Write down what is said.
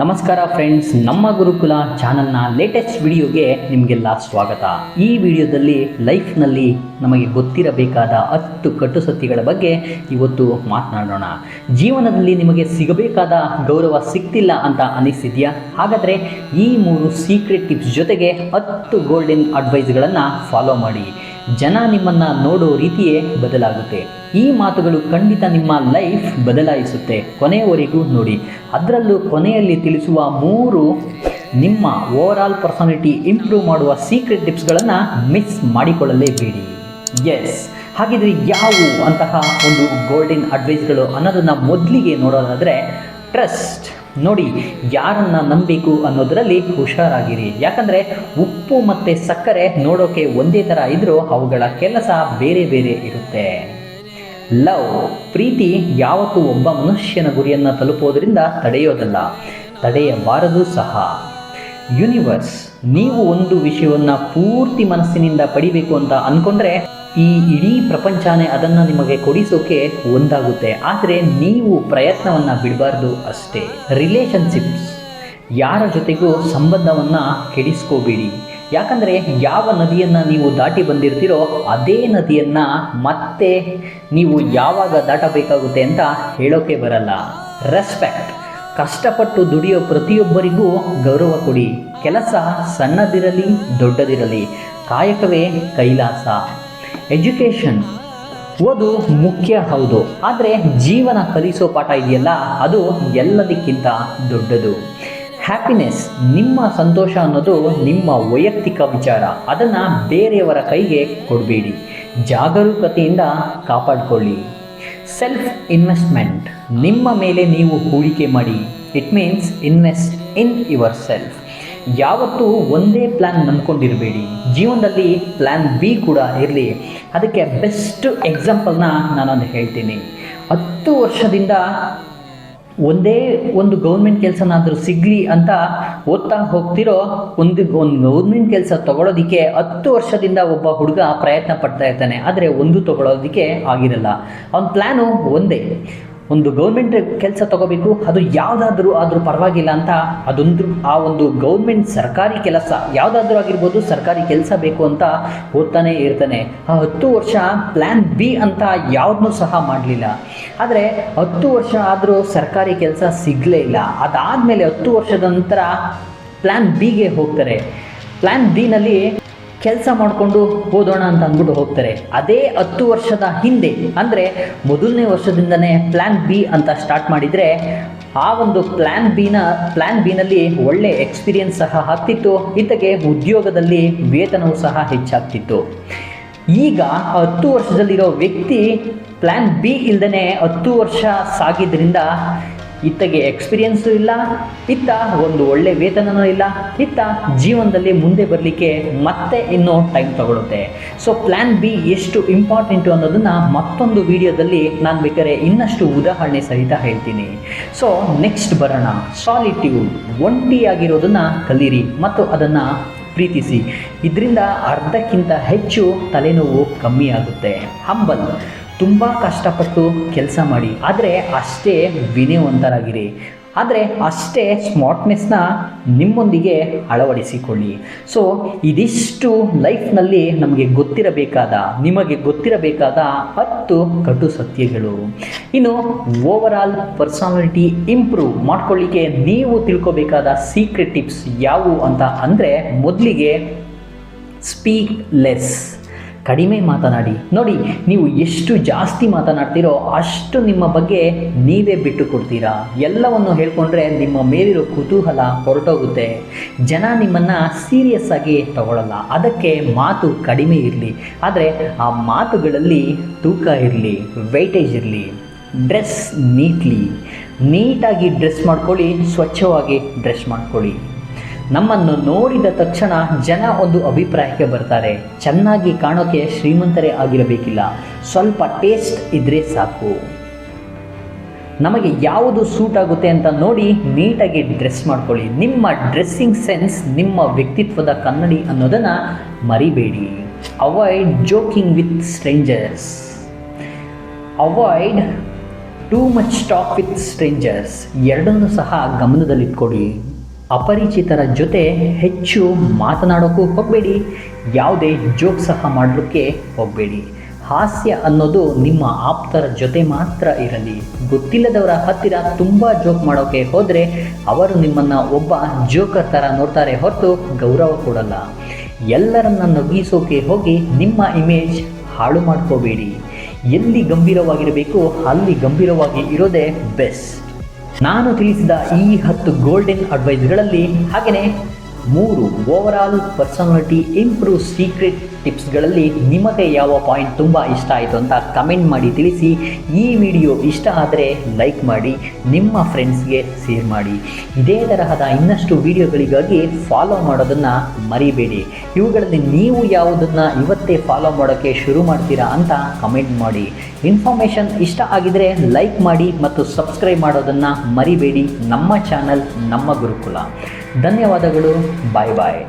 ನಮಸ್ಕಾರ ಫ್ರೆಂಡ್ಸ್ ನಮ್ಮ ಗುರುಕುಲ ಚಾನಲ್ನ ಲೇಟೆಸ್ಟ್ ವಿಡಿಯೋಗೆ ನಿಮಗೆಲ್ಲ ಸ್ವಾಗತ. ಈ ವಿಡಿಯೋದಲ್ಲಿ ಲೈಫ್ನಲ್ಲಿ ನಮಗೆ ಗೊತ್ತಿರಬೇಕಾದ ಹತ್ತು ಕಟ್ಟು ಸತ್ಯಗಳ ಬಗ್ಗೆ ಇವತ್ತು ಮಾತನಾಡೋಣ. ಜೀವನದಲ್ಲಿ ನಿಮಗೆ ಸಿಗಬೇಕಾದ ಗೌರವ ಸಿಗ್ತಿಲ್ಲ ಅಂತ ಅನಿಸಿದೆಯಾ ಹಾಗಾದರೆ ಈ ಮೂರು ಸೀಕ್ರೆಟ್ ಟಿಪ್ಸ್ ಜೊತೆಗೆ ಹತ್ತು ಗೋಲ್ಡನ್ ಅಡ್ವೈಸ್ಗಳನ್ನು ಫಾಲೋ ಮಾಡಿ. ಜನ ನಿಮ್ಮನ್ನು ನೋಡೋ ರೀತಿಯೇ ಬದಲಾಗುತ್ತೆ. ಈ ಮಾತುಗಳು ಖಂಡಿತ ನಿಮ್ಮ ಲೈಫ್ ಬದಲಾಯಿಸುತ್ತೆ. ಕೊನೆಯವರೆಗೂ ನೋಡಿ. ಅದರಲ್ಲೂ ಕೊನೆಯಲ್ಲಿ ತಿಳಿಸುವ ಮೂರು ನಿಮ್ಮ ಓವರ್ ಆಲ್ ಪರ್ಸನಾಲಿಟಿ ಇಂಪ್ರೂವ್ ಮಾಡುವ ಸೀಕ್ರೆಟ್ ಟಿಪ್ಸ್ಗಳನ್ನು ಮಿಸ್ ಮಾಡಿಕೊಳ್ಳಲೇಬೇಡಿ. ಎಸ್ ಹಾಗಿದ್ರೆ ಯಾವುವು ಅಂತಹ ಒಂದು ಗೋಲ್ಡನ್ ಅಡ್ವೈಸ್ಗಳು ಅನ್ನೋದನ್ನು ಮೊದಲಿಗೆ ನೋಡೋದಾದರೆ ಟ್ರಸ್ಟ್ ನೋಡಿ, ಯಾರನ್ನ ನಂಬಬೇಕು ಅನ್ನೋದರಲ್ಲಿ ಹುಷಾರಾಗಿರಿ. ಯಾಕಂದರೆ ಉಪ್ಪು ಮತ್ತು ಸಕ್ಕರೆ ನೋಡೋಕೆ ಒಂದೇ ಥರ ಇದ್ದರೂ ಅವುಗಳ ಕೆಲಸ ಬೇರೆ ಬೇರೆ ಇರುತ್ತೆ. ಲವ್, ಪ್ರೀತಿ ಯಾವತ್ತೂ ಒಬ್ಬ ಮನುಷ್ಯನ ಗುರಿಯನ್ನು ತಲುಪೋದ್ರಿಂದ ತಡೆಯೋದಲ್ಲ, ತಡೆಯಬಾರದು ಸಹ. ಯೂನಿವರ್ಸ್, ನೀವು ಒಂದು ವಿಷಯವನ್ನು ಪೂರ್ತಿ ಮನಸ್ಸಿನಿಂದ ಪಡಿಬೇಕು ಅಂತ ಅಂದ್ಕೊಂಡ್ರೆ ಈ ಇಡೀ ಪ್ರಪಂಚನೇ ಅದನ್ನು ನಿಮಗೆ ಕೊಡಿಸೋಕೆ ಒಂದಾಗುತ್ತೆ. ಆದರೆ ನೀವು ಪ್ರಯತ್ನವನ್ನು ಬಿಡಬಾರ್ದು ಅಷ್ಟೇ. ರಿಲೇಷನ್ಶಿಪ್ಸ್ ಯಾರ ಜೊತೆಗೂ ಸಂಬಂಧವನ್ನು ಕೆಡಿಸ್ಕೋಬೇಡಿ. ಯಾಕಂದರೆ ಯಾವ ನದಿಯನ್ನು ನೀವು ದಾಟಿ ಬಂದಿರ್ತೀರೋ ಅದೇ ನದಿಯನ್ನು ಮತ್ತೆ ನೀವು ಯಾವಾಗ ದಾಟಬೇಕಾಗುತ್ತೆ ಅಂತ ಹೇಳೋಕೆ ಬರಲ್ಲ. ರೆಸ್ಪೆಕ್ಟ್ ಕಷ್ಟಪಟ್ಟು ದುಡಿಯೋ ಪ್ರತಿಯೊಬ್ಬರಿಗೂ ಗೌರವ ಕೊಡಿ. ಕೆಲಸ ಸಣ್ಣದಿರಲಿ, ದೊಡ್ಡದಿರಲಿ. ಕಾಯಕವೇ ಕೈಲಾಸ. ಎಜುಕೇಷನ್ ಓದು ಮುಖ್ಯ ಹೌದು. ಆದರೆ ಜೀವನ ಕಲಿಸೋ ಪಾಠ ಇದೆಯಲ್ಲ, ಅದು ಎಲ್ಲದಕ್ಕಿಂತ ದೊಡ್ಡದು. ಹ್ಯಾಪಿನೆಸ್ ನಿಮ್ಮ ಸಂತೋಷ ಅನ್ನೋದು ನಿಮ್ಮ ವೈಯಕ್ತಿಕ ವಿಚಾರ. ಅದನ್ನು ಬೇರೆಯವರ ಕೈಗೆ ಕೊಡಬೇಡಿ. ಜಾಗರೂಕತೆಯಿಂದ ಕಾಪಾಡಿಕೊಳ್ಳಿ. ಸೆಲ್ಫ್ ಇನ್ವೆಸ್ಟ್ಮೆಂಟ್ ನಿಮ್ಮ ಮೇಲೆ ನೀವು ಹೂಡಿಕೆ ಮಾಡಿ. It means invest in yourself ಯಾವತ್ತೂ ಒಂದೇ ಪ್ಲ್ಯಾನ್ ನಂಬ್ಕೊಂಡಿರಬೇಡಿ. ಜೀವನದಲ್ಲಿ ಪ್ಲ್ಯಾನ್ ಬಿ ಕೂಡ ಇರಲಿ. ಅದಕ್ಕೆ ಬೆಸ್ಟ್ ಎಕ್ಸಾಂಪಲ್ನ ನಾನೊಂದು ಹೇಳ್ತೀನಿ. ಹತ್ತು ವರ್ಷದಿಂದ ಒಂದೇ ಒಂದು ಗೌರ್ಮೆಂಟ್ ಕೆಲಸನಾದರೂ ಸಿಗಲಿ ಅಂತ ಓದ್ತಾ ಹೋಗ್ತಿರೋ ಒಂದು ಒಂದು ಗೌರ್ಮೆಂಟ್ ಕೆಲಸ ತಗೊಳ್ಳೋದಕ್ಕೆ ಹತ್ತು ವರ್ಷದಿಂದ ಒಬ್ಬ ಹುಡುಗ ಪ್ರಯತ್ನ ಪಡ್ತಾ ಇರ್ತಾನೆ. ಆದರೆ ಒಂದು ತಗೊಳ್ಳೋದಕ್ಕೆ ಆಗಿರಲ್ಲ. ಅವನ ಪ್ಲ್ಯಾನು ಒಂದೇ. ಒಂದು ಗೌರ್ಮೆಂಟ್ ಕೆಲಸ ತಗೋಬೇಕು, ಅದು ಯಾವುದಾದ್ರೂ ಆದರೂ ಪರವಾಗಿಲ್ಲ ಅಂತ ಅದೊಂದು ಆ ಒಂದು ಗೌರ್ಮೆಂಟ್ ಸರ್ಕಾರಿ ಕೆಲಸ, ಯಾವುದಾದ್ರೂ ಆಗಿರ್ಬೋದು ಸರ್ಕಾರಿ ಕೆಲಸ ಬೇಕು ಅಂತ ಓದ್ತಾನೆ ಇರ್ತಾನೆ. ಆ ಹತ್ತು ವರ್ಷ ಪ್ಲ್ಯಾನ್ ಬಿ ಅಂತ ಯಾವುದನ್ನೂ ಸಹ ಮಾಡಲಿಲ್ಲ. ಆದರೆ ಹತ್ತು ವರ್ಷ ಆದರೂ ಸರ್ಕಾರಿ ಕೆಲಸ ಸಿಗಲೇ ಇಲ್ಲ. ಅದಾದಮೇಲೆ ಹತ್ತು ವರ್ಷದ ನಂತರ ಪ್ಲ್ಯಾನ್ ಬಿಗೆ ಹೋಗ್ತಾರೆ. ಪ್ಲ್ಯಾನ್ ಬಿನಲ್ಲಿ ಕೆಲಸ ಮಾಡಿಕೊಂಡು ಓದೋಣ ಅಂತ ಅಂದ್ಬಿಟ್ಟು ಹೋಗ್ತಾರೆ. ಅದೇ ಹತ್ತು ವರ್ಷದ ಹಿಂದೆ, ಅಂದರೆ ಮೊದಲನೇ ವರ್ಷದಿಂದನೇ ಪ್ಲ್ಯಾನ್ ಬಿ ಅಂತ ಸ್ಟಾರ್ಟ್ ಮಾಡಿದರೆ, ಆ ಒಂದು ಪ್ಲ್ಯಾನ್ ಬಿನ ಪ್ಲ್ಯಾನ್ ಬಿನಲ್ಲಿ ಒಳ್ಳೆ ಎಕ್ಸ್ಪೀರಿಯನ್ಸ್ ಸಹ ಆಗ್ತಿತ್ತು. ಇತ್ತಗೆ ಉದ್ಯೋಗದಲ್ಲಿ ವೇತನವೂ ಸಹ ಹೆಚ್ಚಾಗ್ತಿತ್ತು. ಈಗ ಹತ್ತು ವರ್ಷದಲ್ಲಿರೋ ವ್ಯಕ್ತಿ ಪ್ಲ್ಯಾನ್ ಬಿ ಇಲ್ಲದೇ ಹತ್ತು ವರ್ಷ ಸಾಗಿದ್ರಿಂದ ಇತ್ತಗೆ ಎಕ್ಸ್ಪೀರಿಯನ್ಸು ಇಲ್ಲ, ಇತ್ತ ಒಂದು ಒಳ್ಳೆ ವೇತನನೂ ಇಲ್ಲ, ಇತ್ತ ಜೀವನದಲ್ಲಿ ಮುಂದೆ ಬರಲಿಕ್ಕೆ ಮತ್ತೆ ಇನ್ನೂ ಟೈಮ್ ತಗೊಳುತ್ತೆ. ಸೊ ಪ್ಲ್ಯಾನ್ ಬಿ ಎಷ್ಟು ಇಂಪಾರ್ಟೆಂಟು ಅನ್ನೋದನ್ನು ಮತ್ತೊಂದು ವಿಡಿಯೋದಲ್ಲಿ ನಾನು ಬೇಕಾದ್ರೆ ಇನ್ನಷ್ಟು ಉದಾಹರಣೆ ಸಹಿತ ಹೇಳ್ತೀನಿ. ಸೊ ನೆಕ್ಸ್ಟ್ ಬರೋಣ. ಸಾಲಿಟ್ಯೂಡ್ ಒಂಟಿಯಾಗಿರೋದನ್ನು ಕಲೀರಿ ಮತ್ತು ಅದನ್ನು ಪ್ರೀತಿಸಿ. ಇದರಿಂದ ಅರ್ಧಕ್ಕಿಂತ ಹೆಚ್ಚು ತಲೆನೋವು ಕಮ್ಮಿ ಆಗುತ್ತೆ. ಹಂಬಲ್ ತುಂಬ ಕಷ್ಟಪಟ್ಟು ಕೆಲಸ ಮಾಡಿ. ಆದರೆ ಅಷ್ಟೇ ವಿನಯವಂತರಾಗಿರಿ. ಆದರೆ ಅಷ್ಟೇ ಸ್ಮಾರ್ಟ್ನೆಸ್ನ ನಿಮ್ಮೊಂದಿಗೆ ಅಳವಡಿಸಿಕೊಳ್ಳಿ. ಸೊ ಇದಿಷ್ಟು ಲೈಫ್ನಲ್ಲಿ ನಮಗೆ ಗೊತ್ತಿರಬೇಕಾದ, ನಿಮಗೆ ಗೊತ್ತಿರಬೇಕಾದ ಹತ್ತು ಕಟು ಸತ್ಯಗಳು. ಇನ್ನು ಓವರ್ ಆಲ್ ಪರ್ಸನಾಲಿಟಿ ಇಂಪ್ರೂವ್ ಮಾಡ್ಕೊಳ್ಳಿಕ್ಕೆ ನೀವು ತಿಳ್ಕೊಬೇಕಾದ ಸೀಕ್ರೆಟ್ ಟಿಪ್ಸ್ ಯಾವುವು ಅಂತ ಅಂದರೆ ಮೊದಲಿಗೆ ಸ್ಪೀಕ್ ಲೆಸ್ ಕಡಿಮೆ ಮಾತನಾಡಿ. ನೋಡಿ, ನೀವು ಎಷ್ಟು ಜಾಸ್ತಿ ಮಾತನಾಡ್ತೀರೋ ಅಷ್ಟು ನಿಮ್ಮ ಬಗ್ಗೆ ನೀವೇ ಬಿಟ್ಟು ಕೊಡ್ತೀರಾ. ಎಲ್ಲವನ್ನು ಹೇಳ್ಕೊಂಡ್ರೆ ನಿಮ್ಮ ಮೇಲಿರೋ ಕುತೂಹಲ ಹೊರಟೋಗುತ್ತೆ. ಜನ ನಿಮ್ಮನ್ನು ಸೀರಿಯಸ್ ಆಗಿ ತಗೊಳ್ಳಲ್ಲ ಅದಕ್ಕೆ ಮಾತು ಕಡಿಮೆ ಇರಲಿ. ಆದರೆ ಆ ಮಾತುಗಳಲ್ಲಿ ತೂಕ ಇರಲಿ ವೆಯ್ಟೇಜ್ ಇರಲಿ ಡ್ರೆಸ್ ನೀಟ್ಲಿ ನೀಟಾಗಿ ಡ್ರೆಸ್ ಮಾಡ್ಕೊಳ್ಳಿ, ಸ್ವಚ್ಛವಾಗಿ ಡ್ರೆಸ್ ಮಾಡ್ಕೊಳ್ಳಿ. ನಮ್ಮನ್ನು ನೋಡಿದ ತಕ್ಷಣ ಜನ ಒಂದು ಅಭಿಪ್ರಾಯಕ್ಕೆ ಬರ್ತಾರೆ. ಚೆನ್ನಾಗಿ ಕಾಣೋಕೆ ಶ್ರೀಮಂತರೇ ಆಗಿರಬೇಕಿಲ್ಲ. ಸ್ವಲ್ಪ ಟೇಸ್ಟ್ ಇದ್ದರೆ ಸಾಕು. ನಮಗೆ ಯಾವುದು ಸೂಟ್ ಆಗುತ್ತೆ ಅಂತ ನೋಡಿ ನೀಟಾಗಿ ಡ್ರೆಸ್ ಮಾಡ್ಕೊಳ್ಳಿ. ನಿಮ್ಮ ಡ್ರೆಸ್ಸಿಂಗ್ ಸೆನ್ಸ್ ನಿಮ್ಮ ವ್ಯಕ್ತಿತ್ವದ ಕನ್ನಡಿ ಅನ್ನೋದನ್ನು ಮರಿಬೇಡಿ. Avoid joking with strangers avoid too much talk with strangers ಎರಡನ್ನೂ ಸಹ ಗಮನದಲ್ಲಿಟ್ಕೊಡಿ. ಅಪರಿಚಿತರ ಜೊತೆ ಹೆಚ್ಚು ಮಾತನಾಡೋಕ್ಕೂ ಹೋಗಬೇಡಿ. ಯಾವುದೇ ಜೋಕ್ ಸಹ ಮಾಡಲಿಕ್ಕೆ ಹೋಗಬೇಡಿ. ಹಾಸ್ಯ ಅನ್ನೋದು ನಿಮ್ಮ ಆಪ್ತರ ಜೊತೆ ಮಾತ್ರ ಇರಲಿ. ಗೊತ್ತಿಲ್ಲದವರ ಹತ್ತಿರ ತುಂಬ ಜೋಕ್ ಮಾಡೋಕ್ಕೆ ಹೋದರೆ ಅವರು ನಿಮ್ಮನ್ನು ಒಬ್ಬ ಜೋಕರ್ ಥರ ನೋಡ್ತಾರೆ ಹೊರತು ಗೌರವ ಕೊಡಲ್ಲ. ಎಲ್ಲರನ್ನ ನಗಿಸೋಕೆ ಹೋಗಿ ನಿಮ್ಮ ಇಮೇಜ್ ಹಾಳು ಮಾಡ್ಕೋಬೇಡಿ. ಎಲ್ಲಿ ಗಂಭೀರವಾಗಿರಬೇಕು ಅಲ್ಲಿ ಗಂಭೀರವಾಗಿ ಇರೋದೇ ಬೆಸ್ಟ್. ನಾನು ತಿಳಿಸಿದ ಈ ಹತ್ತು ಗೋಲ್ಡನ್ ಅಡ್ವೈಸ್ಗಳಲ್ಲಿ ಹಾಗೆಯೇ ಮೂರು over all personality improve secret ಟಿಪ್ಸ್ಗಳಲ್ಲಿ ನಿಮಗೆ ಯಾವ ಪಾಯಿಂಟ್ ತುಂಬ ಇಷ್ಟ ಆಯಿತು ಅಂತ ಕಮೆಂಟ್ ಮಾಡಿ ತಿಳಿಸಿ. ಈ ವಿಡಿಯೋ ಇಷ್ಟ ಆದರೆ ಲೈಕ್ ಮಾಡಿ, ನಿಮ್ಮ ಫ್ರೆಂಡ್ಸ್ಗೆ ಶೇರ್ ಮಾಡಿ. ಇದೇ ತರಹದ ಇನ್ನಷ್ಟು ವಿಡಿಯೋಗಳಿಗಾಗಿ ಫಾಲೋ ಮಾಡೋದನ್ನು ಮರಿಬೇಡಿ. ಇವುಗಳಲ್ಲಿ ನೀವು ಯಾವುದನ್ನು ಇವತ್ತೇ ಫಾಲೋ ಮಾಡೋಕ್ಕೆ ಶುರು ಮಾಡ್ತೀರಾ ಅಂತ ಕಮೆಂಟ್ ಮಾಡಿ. ಇನ್ಫಾರ್ಮೇಷನ್ ಇಷ್ಟ ಆಗಿದರೆ ಲೈಕ್ ಮಾಡಿ ಮತ್ತು ಸಬ್ಸ್ಕ್ರೈಬ್ ಮಾಡೋದನ್ನು ಮರಿಬೇಡಿ. ನಮ್ಮ ಚಾನಲ್ ನಮ್ಮ ಗುರುಕುಲ. ಧನ್ಯವಾದಗಳು. ಬಾಯ್ ಬಾಯ್.